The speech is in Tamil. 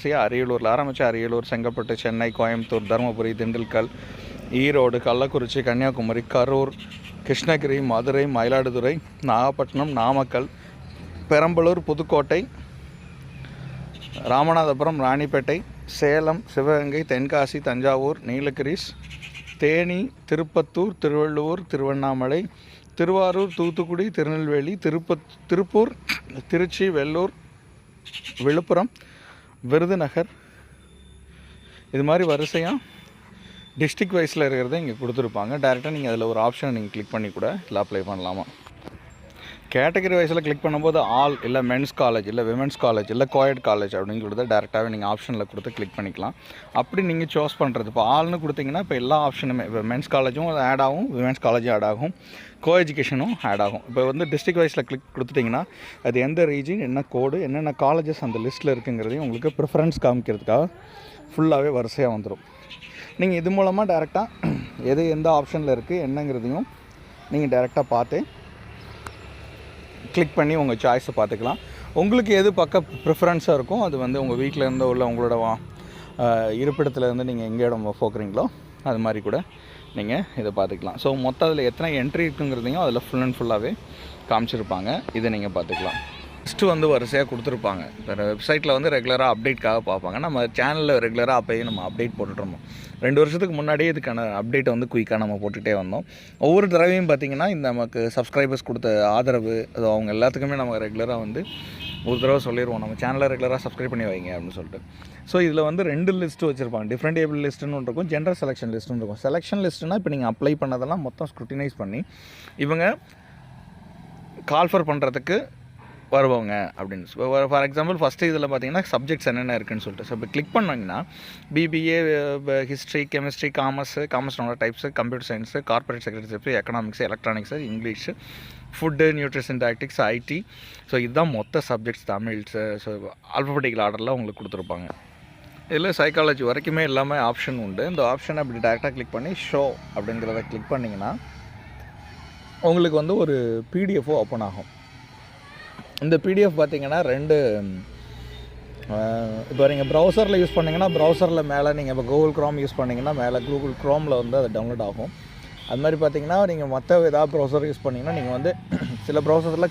வரிசையாக அரியலூரில் ஆரம்பித்து அரியலூர் செங்கல்பட்டு சென்னை கோயம்புத்தூர் தருமபுரி திண்டுக்கல் ஈரோடு கள்ளக்குறிச்சி கன்னியாகுமரி கரூர் கிருஷ்ணகிரி மதுரை மயிலாடுதுறை நாகப்பட்டினம் நாமக்கல் பெரம்பலூர் புதுக்கோட்டை ராமநாதபுரம் ராணிப்பேட்டை சேலம் சிவகங்கை தென்காசி தஞ்சாவூர் நீலகிரிஸ் தேனி திருப்பத்தூர் திருவள்ளூர் திருவண்ணாமலை திருவாரூர் தூத்துக்குடி திருநெல்வேலி திருப்பத் திருப்பூர் திருச்சி வெள்ளூர் விழுப்புரம் விருதுநகர். இது மாதிரி வரிசையாக டிஸ்ட்ரிக் வைஸில் இருக்கிறத இங்கே கொடுத்துருப்பாங்க. டேரெக்டாக நீங்கள் அதில் ஒரு ஆப்ஷனை நீங்கள் கிளிக் பண்ணி கூட இல்லை அப்ளை பண்ணலாமா? கேட்டகரி வைஸில் கிளிக் பண்ணும்போது ஆல் இல்லை மென்ஸ் காலேஜ் இல்லை விமென்ஸ் காலேஜ் இல்லை கோயட் காலேஜ் அப்படின்னு கொடுத்து டேரெக்டாகவே நீங்கள் ஆப்ஷனில் கொடுத்து கிளிக் பண்ணிக்கலாம். அப்படி நீங்கள் சூஸ் பண்ணுறது இப்போ ஆல்னு கொடுத்தீங்கன்னா இப்போ எல்லா ஆப்ஷனுமே இப்போ மென்ஸ் காலேஜும் ஆட் ஆகும் விமென்ஸ் காலேஜும் ஆட் ஆகும் கோ எஜுகேஷனும் ஆட் ஆகும். இப்போ வந்து டிஸ்ட்ரிக் வைஸில் கிளிக் கொடுத்துட்டிங்கன்னா அது எந்த ரீஜன் என்ன கோடு என்னென்ன காலேஜஸ் அந்த லிஸ்ட்டில் இருக்குங்கிறதையும் உங்களுக்கு ப்ரிஃபரன்ஸ் காமிக்கிறதுக்காக ஃபுல்லாகவே வரிசையாக வந்துடும் நீங்கள் இது மூலமாக டேரெக்டாக எது எந்த ஆப்ஷனில் இருக்குது என்னங்கிறதையும் நீங்கள் டேரெக்டாக பார்த்து கிளிக் பண்ணி உங்கள் சாய்ஸை பார்த்துக்கலாம். உங்களுக்கு எது பக்க ப்ரிஃபரன்ஸாக இருக்கும் அது வந்து உங்கள் வீட்டிலேருந்து உள்ள உங்களோட வா- இருப்பிடத்துலேருந்து நீங்கள் எங்கே இடம் போக்குறீங்களோ அது மாதிரி கூட நீங்கள் இதை பார்த்துக்கலாம். ஸோ மொத்தம் அதில் எத்தனை என்ட்ரி இருக்குங்கிறதையும் அதில் ஃபுல் அண்ட் ஃபுல்லாகவே காமிச்சிருப்பாங்க. இதை நீங்கள் பார்த்துக்கலாம். ஃபஸ்ட்டு வந்து வரிசையாக கொடுத்துருப்பாங்க. இப்போ வெப்சைட்டில் வந்து ரெகுலராக அப்டேட்காக பார்ப்பாங்க. நம்ம சேனலில் ரெகுலராக அப்போயும் நம்ம அப்டேட் போட்டுட்ருந்தோம். ரெண்டு வருஷத்துக்கு முன்னாடியே இதுக்கான அப்டேட்டை வந்து குயிக்காக நம்ம போட்டுகிட்டே வந்தோம். ஒவ்வொரு தடவையும் பார்த்திங்கன்னா இந்த நமக்கு சப்ஸ்கிரைபர்ஸ் கொடுத்த ஆதரவு அது அவங்க எல்லாத்துக்குமே நம்ம ரெகுலராக வந்து ஒரு தடவை சொல்லிடுவோம் நம்ம சேனலை ரெகுலராக சப்ஸ்கிரைப் பண்ணி வைங்க அப்படின்னு சொல்லிட்டு. ஸோ இதில் வந்து ரெண்டு லிஸ்ட்டு வச்சுருப்பாங்க. டிஃப்ரெண்ட் ஏபிள் லிஸ்ட்டுன்னு இருக்கும் ஜென்ரல் செலெக்ஷன் லிஸ்ட்டுன்னு இருக்கும். செலெக்ஷன் லிஸ்ட்டுனா இப்போ நீங்கள் அப்ளை பண்ணதெல்லாம் மொத்தம் ஸ்க்ரூட்டினைஸ் பண்ணி இவங்க கால்ஃபர் பண்ணுறதுக்கு வருவாங்க அப்படின்னு ஃபார் எக்ஸாம்பிள் ஃபஸ்ட்டு இதில் பார்த்தீங்கன்னா சப்ஜெக்ட்ஸ் என்னென்ன இருக்குன்னு சொல்லிட்டு. ஸோ இப்போ கிளிக் பண்ணாங்கன்னா BBA history chemistry commerce காமர்ஸ்னோட types computer science corporate secretaryship economics electronics English food nutrition dietetics IT so இதுதான் மொத்த சப்ஜெக்ட்ஸ் தமிழ்ஸு ஸோ ஆல்பபெட்டிக்கல் ஆர்டரில் உங்களுக்கு கொடுத்துருப்பாங்க. இதில் சைக்காலஜி வரைக்குமே எல்லாமே ஆப்ஷன் உண்டு. இந்த ஆப்ஷனை அப்படி டேரெக்டாக கிளிக் பண்ணி ஷோ அப்படிங்கிறத கிளிக் பண்ணிங்கன்னா உங்களுக்கு வந்து ஒரு பிடிஎஃபோ ஓப்பன் ஆகும். இந்த பிடிஎஃப் பார்த்தீங்கன்னா ரெண்டு இப்போ நீங்கள் ப்ரௌசரில் யூஸ் பண்ணிங்கன்னா ப்ரௌசரில் மேலே நீங்கள் இப்போ கூகுள் க்ரோம் யூஸ் பண்ணிங்கன்னா மேலே கூகுள் க்ரோமில் வந்து அது டவுன்லோட் ஆகும். அது மாதிரி பார்த்தீங்கன்னா நீங்கள் மற்ற ஏதாவது ப்ரௌசர் யூஸ் பண்ணிங்கன்னா நீங்கள் வந்து சில ப்ரௌசரில்